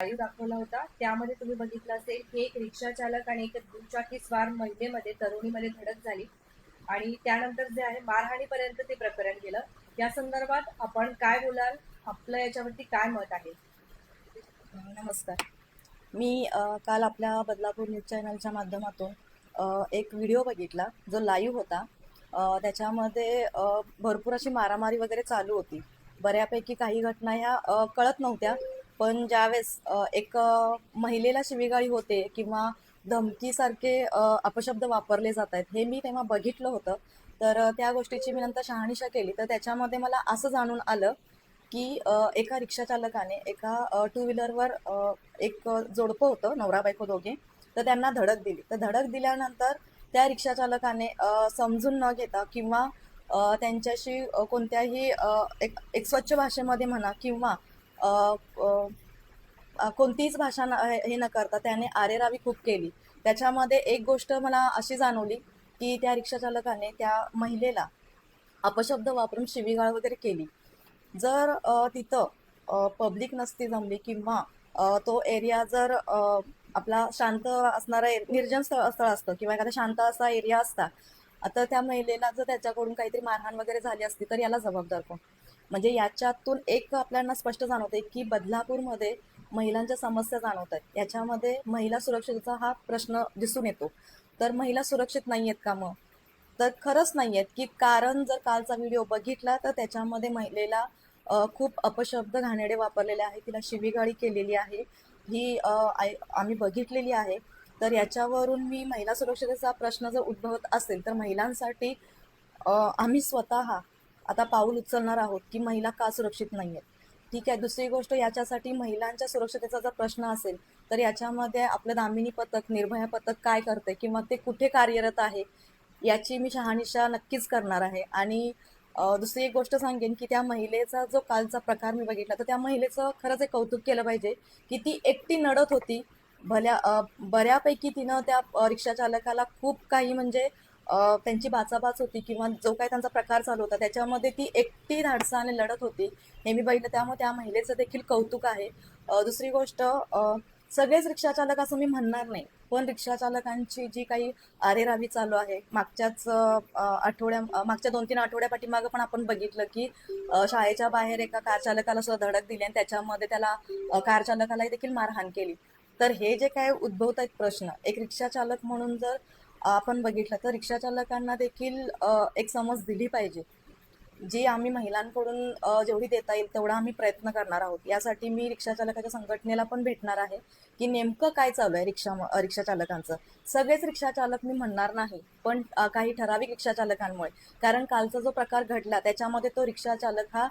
Live दाखवला होता. त्यामध्ये तुम्ही बघितलं असेल की एक रिक्षा चालक आणि एक दुचाकी स्वार महिलेमध्ये तरुणीमध्ये धडक झाली. आणि त्यानंतर जे आहे मारहाणीपर्यंत ते प्रकरण गेलं. या संदर्भात आपण काय बोलाल? आपलं याच्यावरती काय मत आहे? नमस्कार. मी काल आपल्या बदलापूर न्यूज चॅनलच्या माध्यमातून एक व्हिडिओ बघितला जो लाईव्ह होता. त्याच्यामध्ये भरपूर अशी मारामारी वगैरे चालू होती. बऱ्यापैकी काही घटना ह्या कळत नव्हत्या. पण ज्यावेळेस एक महिलेला शिवीगाळी होते किंवा धमकीसारखे अपशब्द वापरले जात आहेत हे मी तेव्हा बघितलं होतं. तर त्या गोष्टीची मी नंतर शहानिशा केली. तर त्याच्यामध्ये मला असं जाणून आलं की एका रिक्षा चालकाने एका टू व्हीलरवर एक जोडपं होतं नवरा बायको दोघे. तर त्यांना धडक दिली. तर धडक दिल्यानंतर त्या रिक्षा चालकाने समजून न घेता किंवा त्यांच्याशी कोणत्याही एक एक स्वच्छ भाषेमध्ये म्हणा किंवा कोणतीच भाषा न हे न करता त्याने आरेरावी खूप केली. त्याच्यामध्ये एक गोष्ट मला अशी जाणवली की त्या रिक्षाचालकाने त्या महिलेला अपशब्द वापरून शिवीगाळ वगैरे केली. जर तिथं पब्लिक नसती जमली किंवा तो एरिया जर आपला शांत असणारा निर्जन स्थळ स्थळ असतं किंवा एखादा शांत असा एरिया असता आता त्या महिलेला जर त्याच्याकडून काहीतरी मारहाण वगैरे झाली असती तर याला जबाबदार कोण? म्हणजे याच्यातून एक आपल्याला स्पष्ट जाणवते की बदलापूरमध्ये महिलांच्या समस्या जाणवत आहेत याच्यामध्ये महिला सुरक्षेचा हा प्रश्न दिसून येतो. तर महिला सुरक्षित नाही आहेत का मग? तर खरंच नाही आहेत की कारण जर कालचा व्हिडिओ बघितला तर त्याच्यामध्ये महिलेला खूप अपशब्द घाणेडे वापरलेले आहे तिला शिवीगाळी केलेली आहे. ही आम्ही बघितलेली आहे. तर याच्यावरून मी महिला सुरक्षतेचा प्रश्न जर उद्भवत असेल तर महिलांसाठी आम्ही स्वतः आता पाऊल उचलणार आहोत की महिला का सुरक्षित नाही आहेत ठीक आहे दुसरी गोष्ट याच्यासाठी महिलांच्या सुरक्षतेचा जर प्रश्न असेल तर याच्यामध्ये आपलं दामिनी पथक निर्भया पथक काय करते किंवा ते कुठे कार्यरत आहे याची मी शहानिशा नक्कीच करणार आहे. आणि दुसरी एक गोष्ट सांगेन की त्या महिलेचा जो कालचा प्रकार मी बघितला तर त्या महिलेचं खरंच एक कौतुक केलं पाहिजे की ती एकटी नडत होती. भल्या बऱ्यापैकी तिनं त्या रिक्षाचालकाला रिक्षा चालकाला खूप काही म्हणजे त्यांची बाचाबाच होती किंवा जो काही त्यांचा प्रकार चालू होता त्याच्यामध्ये ती एकटी धाडसाने लढत होती. हे मी बघितलं त्यामुळे त्या महिलेचं देखील कौतुक आहे. दुसरी गोष्ट सगळेच रिक्षाचालक असं मी म्हणणार नाही. पण रिक्षाचालकांची जी काही आरेरावी चालू आहे मागच्याच आठवड्या मागच्या दोन तीन आठवड्या पाठीमागं पण आपण बघितलं की शाळेच्या बाहेर एका कार चालकाला सुद्धा धडक दिली आणि त्याच्यामध्ये त्याला कार चालकाला देखील मारहाण केली. तर हे जे काय उद्भवत आहेत प्रश्न एक रिक्षाचालक म्हणून जर आपण बघितलं तर रिक्षा चालकांना देखील एक समज दिली पाहिजे. जी आम्ही महिलांकडून जेवढी देता येईल तेवढा आम्ही प्रयत्न करणार आहोत. यासाठी मी रिक्षा चालकाच्या संघटनेला पण भेटणार आहे की नेमकं काय चालू आहे रिक्षा अ, रिक्षा चालकांचं. सगळेच रिक्षा चालक मी म्हणणार नाही पण काही ठराविक रिक्षा चालकांमुळे. कारण कालचा जो प्रकार घडला त्याच्यामध्ये तो रिक्षा चालक हा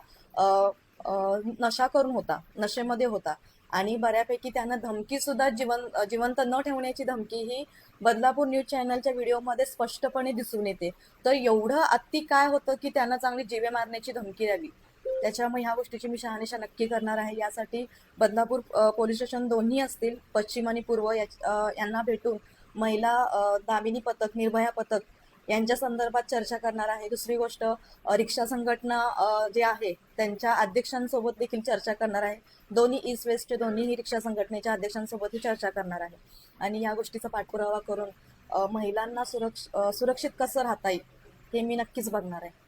नशा करून होता नशेमध्ये होता. आणि बऱ्यापैकी त्यांना धमकी सुद्धा जिवंत न ठेवण्याची धमकी ही बदलापूर न्यूज चॅनलच्या व्हिडिओमध्ये स्पष्टपणे दिसून येते. तर एवढं अति काय होतं की त्यांना चांगली जिवे मारण्याची धमकी द्यावी? त्याच्यामुळे ह्या गोष्टीची मी शहानिशा नक्की करणार आहे. यासाठी बदलापूर पोलीस स्टेशन दोन्ही असतील पश्चिम आणि पूर्व यांना भेटून महिला दामिनी पथक निर्भया पथक यांच्या संदर्भात चर्चा करणार आहे. दुसरी गोष्ट रिक्षा संघटना जे आहे त्यांच्या अध्यक्षांसोबत देखील चर्चा करणार आहे. दोन्ही ईस्ट वेस्टचे दोन्हीही रिक्षा संघटनेच्या अध्यक्षांसोबतही चर्चा करणार आहे. आणि या गोष्टीचा पाठपुरावा करून महिलांना सुरक्ष सुरक्षित कसं राहता येईल हे मी नक्कीच बघणार आहे.